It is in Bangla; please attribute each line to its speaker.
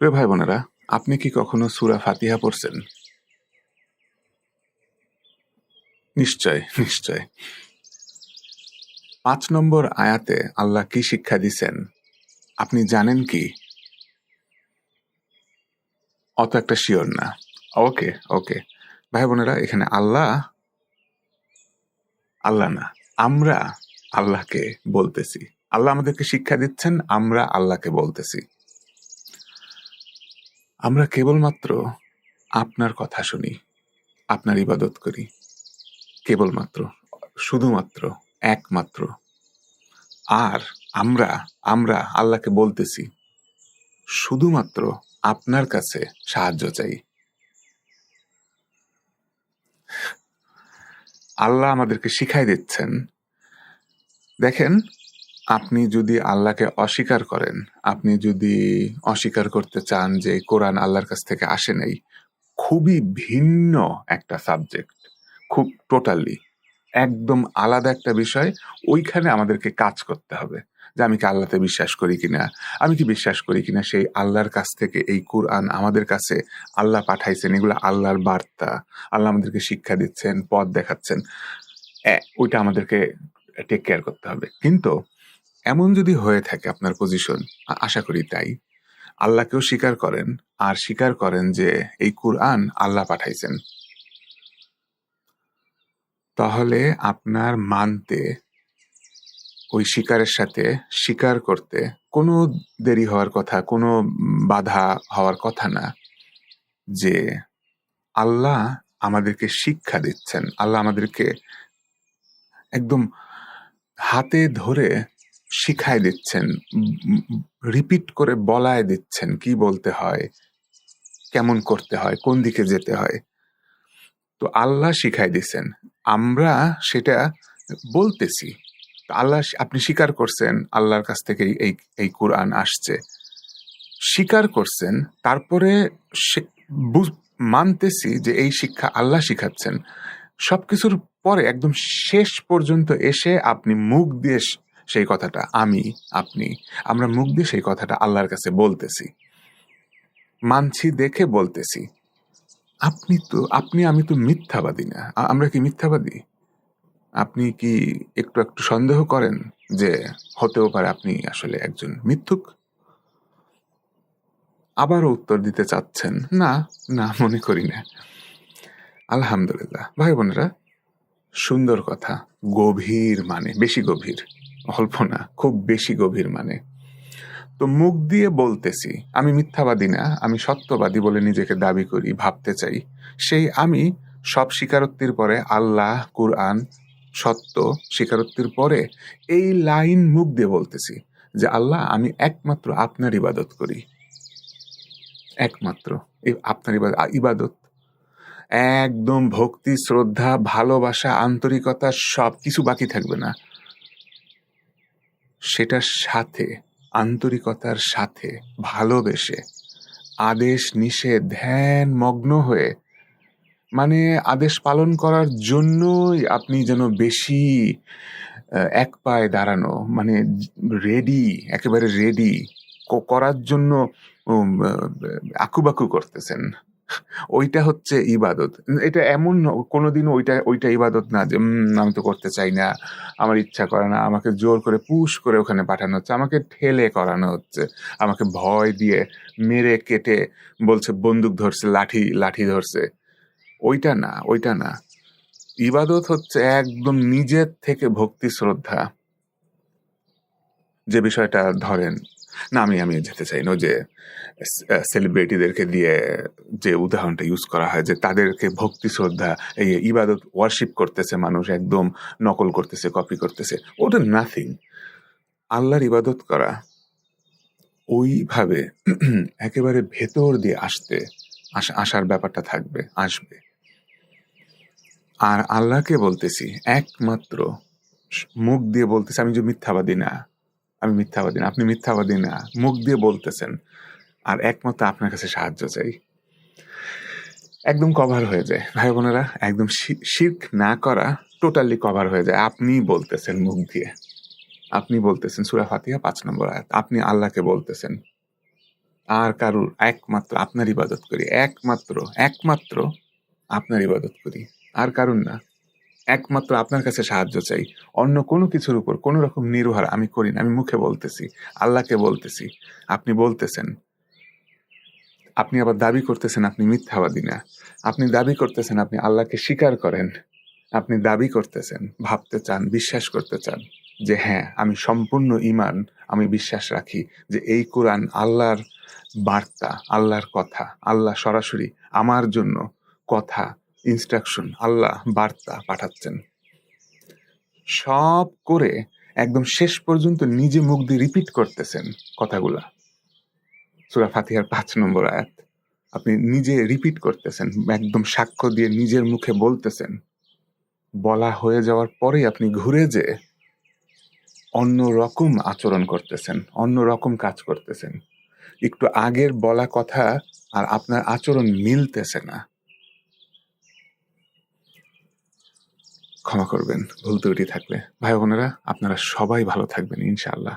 Speaker 1: প্রিয় ভাই বোনেরা আপনি কি কখনো সুরা ফাতিহা পড়ছেন? নিশ্চয় নিশ্চয়। পাঁচ নম্বর আয়াতে আল্লাহ কি শিক্ষা দিছেন? আপনি জানেন কি? অত একটা শিওর না। ওকে ওকে। ভাই বোনেরা এখানে আল্লাহ আল্লাহ না, আমরা আল্লাহকে বলতেছি। আল্লাহ আমাদেরকে শিক্ষা দিচ্ছেন, আমরা আল্লাহকে বলতেছি। আমরা কেবলমাত্র আপনার কথা শুনি, আপনার ইবাদত করি। কেবলমাত্র, শুধুমাত্র, একমাত্র। আর আমরা আমরা আল্লাহকে বলতেছি, শুধুমাত্র আপনার কাছে সাহায্য চাই। আল্লাহ আমাদেরকে শিখাই দিচ্ছেন। দেখেন আপনি যদি আল্লাহকে অস্বীকার করেন, আপনি যদি অস্বীকার করতে চান যে কোরআন আল্লাহর কাছ থেকে আসে নাই, খুবই ভিন্ন একটা সাবজেক্ট খুব টোটালি একদম আলাদা একটা বিষয়, ওইখানে আমাদেরকে কাজ করতে হবে যে আমি কি আল্লাহতে বিশ্বাস করি কিনা, আমি কি বিশ্বাস করি কিনা সেই আল্লাহর কাছ থেকে এই কোরআন আমাদের কাছে আল্লাহ পাঠাইছেন, এগুলো আল্লাহর বার্তা, আল্লাহ আমাদেরকে শিক্ষা দিচ্ছেন, পথ দেখাচ্ছেন ওইটা আমাদেরকে টেক কেয়ার করতে হবে। কিন্তু এমন যদি হয়ে থাকে আপনার পজিশন আশা করি তাই। আল্লাহকেও স্বীকার করেন, আর স্বীকার করেন যে এই কুরআন আল্লাহ পাঠাইছেন। তাহলে আপনার মানতে, ওই শিকারের সাথে শিকার করতে কোনো দেরি হওয়ার কথা, কোনো বাধা হওয়ার কথা না যে আল্লাহ আমাদেরকে শিক্ষা দিচ্ছেন। আল্লাহ আমাদেরকে একদম হাতে ধরে শিখায় দিচ্ছেন, রিপিট করে বলায় দিচ্ছেন কি বলতে হয়, কেমন করতে হয়, কোন দিকে যেতে হয়। তো আল্লাহ শিখাই দিচ্ছেন আমরা সেটা বলতেছি। আল্লাহ আপনি স্বীকার করছেন, আল্লাহর কাছ থেকে এই এই কোরআন আসছে। স্বীকার করছেন, তারপরে মানতেছি যে এই শিক্ষা আল্লাহ শিখাচ্ছেন। সবকিছুর পরে, একদম শেষ পর্যন্ত এসে আপনি মুখ দিয়ে সেই কথাটা, আমি, আপনি, আমরা মুখ দিয়ে সেই কথাটা আল্লাহর কাছে বলতেছি। মানছি, দেখে বলতেছি। আপনি তো, আপনি, আমি তো মিথ্যাবাদী না। আমরা কি মিথ্যাবাদী? আপনি কি একটু একটু সন্দেহ করেন যে হতেও পারে আপনি আসলে একজন মিথ্যুক? আবারও উত্তর দিতে চাচ্ছেন, না না, মনে করি না। আলহামদুলিল্লাহ। ভাই বোনেরা, সুন্দর কথা, গভীর মানে বেশি গভীর। অল্প না খুব বেশি গভীর মানে। তো মুখ দিয়ে বলতেছি, আমি মিথ্যাবাদী না, আমি সত্যবাদী বলে নিজেকে দাবি করি, ভাবতে চাই। সেই আমি সব স্বীকারোক্তির পরে আল্লাহ, কুরআন, সত্য স্বীকারোক্তির পরে এই লাইন মুখ দিয়ে বলতেছি যে, আল্লাহ, আমি একমাত্র আপনার ইবাদত করি। একমাত্র এই আপনার ইবাদত। একদম ভক্তি, শ্রদ্ধা, ভালোবাসা, আন্তরিকতা সব কিছু বাকি থাকবে না। সেটার সাথে, আন্তরিকতার সাথে, ভালোবেসে, আদেশ নিষেধ ধ্যান মগ্ন হয়ে মানে আদেশ পালন করার জন্যই আপনি যেন বেশি এক পায়ে দাঁড়ানো মানে রেডি একেবারে রেডি করার জন্য আকুবাকু করতেছেন। ওইটা হচ্ছে ইবাদত। এটা এমন ন- কোনোদিনও ওইটা ওইটা ইবাদত না যে "উম, আমি তো করতে চাই না আমার ইচ্ছা করে না আমাকে জোর করে পুশ করে ওখানে পাঠানো হচ্ছে আমাকে ঠেলে করানো হচ্ছে আমাকে ভয় দিয়ে মেরে কেটে বলছে বন্দুক ধরছে লাঠি লাঠি ধরছে। ওইটা না ওইটা না। ইবাদত হচ্ছে একদম নিজের থেকে ভক্তি শ্রদ্ধা। যে বিষয়টা ধরেন না, আমি আমি যেতে চাই না যে সেলিব্রিটিদেরকে দিয়ে যে উদাহরণটা ইউজ করা হয়, যে তাদেরকে ভক্তি শ্রদ্ধা, এই ইবাদত ওয়ার্শিপ করতেছে মানুষ, একদম নকল করতেছে কপি করতেছে ওটা নাথিং আল্লাহর ইবাদত করা, ওইভাবে একেবারে ভেতর দিয়ে আসতে, আস- আসার ব্যাপারটা থাকবে, আসবে। আর আল্লাহকে বলতেছি, একমাত্র মুখ দিয়ে বলতেছি, আমি যে মিথ্যাবাদী না। আমি মিথ্যাবাদী না, আপনি মিথ্যাবাদী না। মুখ দিয়ে বলতেছেন, আর একমাত্র আপনার কাছে সাহায্য চাই। একদম কভার হয়ে যায়। ভাই বোনেরা, একদম শির্ক না করা টোটালি কভার হয়ে যায়। আপনি বলতেছেন মুখ দিয়ে। আপনি বলতেছেন সুরা ফাতিহা, পাঁচ নম্বর আয়াত। আপনি আল্লাহকে বলতেছেন, আর কারুর, একমাত্র আপনার ইবাদত করি। একমাত্র একমাত্র আপনার ইবাদত করি। আর কারুর না। একমাত্র আপনার কাছে সাহায্য চাই। অন্য কোনো কিছুর উপর কোনো রকম নির্ভর আমি করি না, আমি মুখে বলতেছি, আল্লাহকে বলতেছি। আপনি বলতেছেন, আপনি আবার দাবি করতেছেন আপনি মিথ্যাবাদী না। আপনি দাবি করতেছেন আপনি আল্লাহকে স্বীকার করেন। আপনি দাবি করতেছেন, ভাবতে চান, বিশ্বাস করতে চান যে হ্যাঁ আমি সম্পূর্ণ ইমান আমি বিশ্বাস রাখি যে এই কোরআন আল্লাহর বার্তা, আল্লাহর কথা, আল্লাহ সরাসরি আমার জন্য কথা ইনস্ট্রাকশন আল্লাহ বার্তা পাঠাচ্ছেন। সব করে একদম শেষ পর্যন্ত নিজে মুখ দিয়ে রিপিট করতেছেন কথাগুলা। সুরা ফাতিহার পাঁচ নম্বর আয়াত। আপনি নিজে রিপিট করতেছেন, একদম সাক্ষ্য দিয়ে নিজের মুখে বলতেছেন। বলা হয়ে যাওয়ার পরে আপনি ঘুরে যে অন্য রকম আচরণ করতেছেন, অন্য রকম কাজ করতেছেন। একটু আগের বলা কথা আর আপনার আচরণ মিলতেছে না। ক্ষমা করবেন ভুল ত্রুটি থাকলে। ভাই বোনেরা আপনারা সবাই ভালো থাকবেন ইনশাআল্লাহ।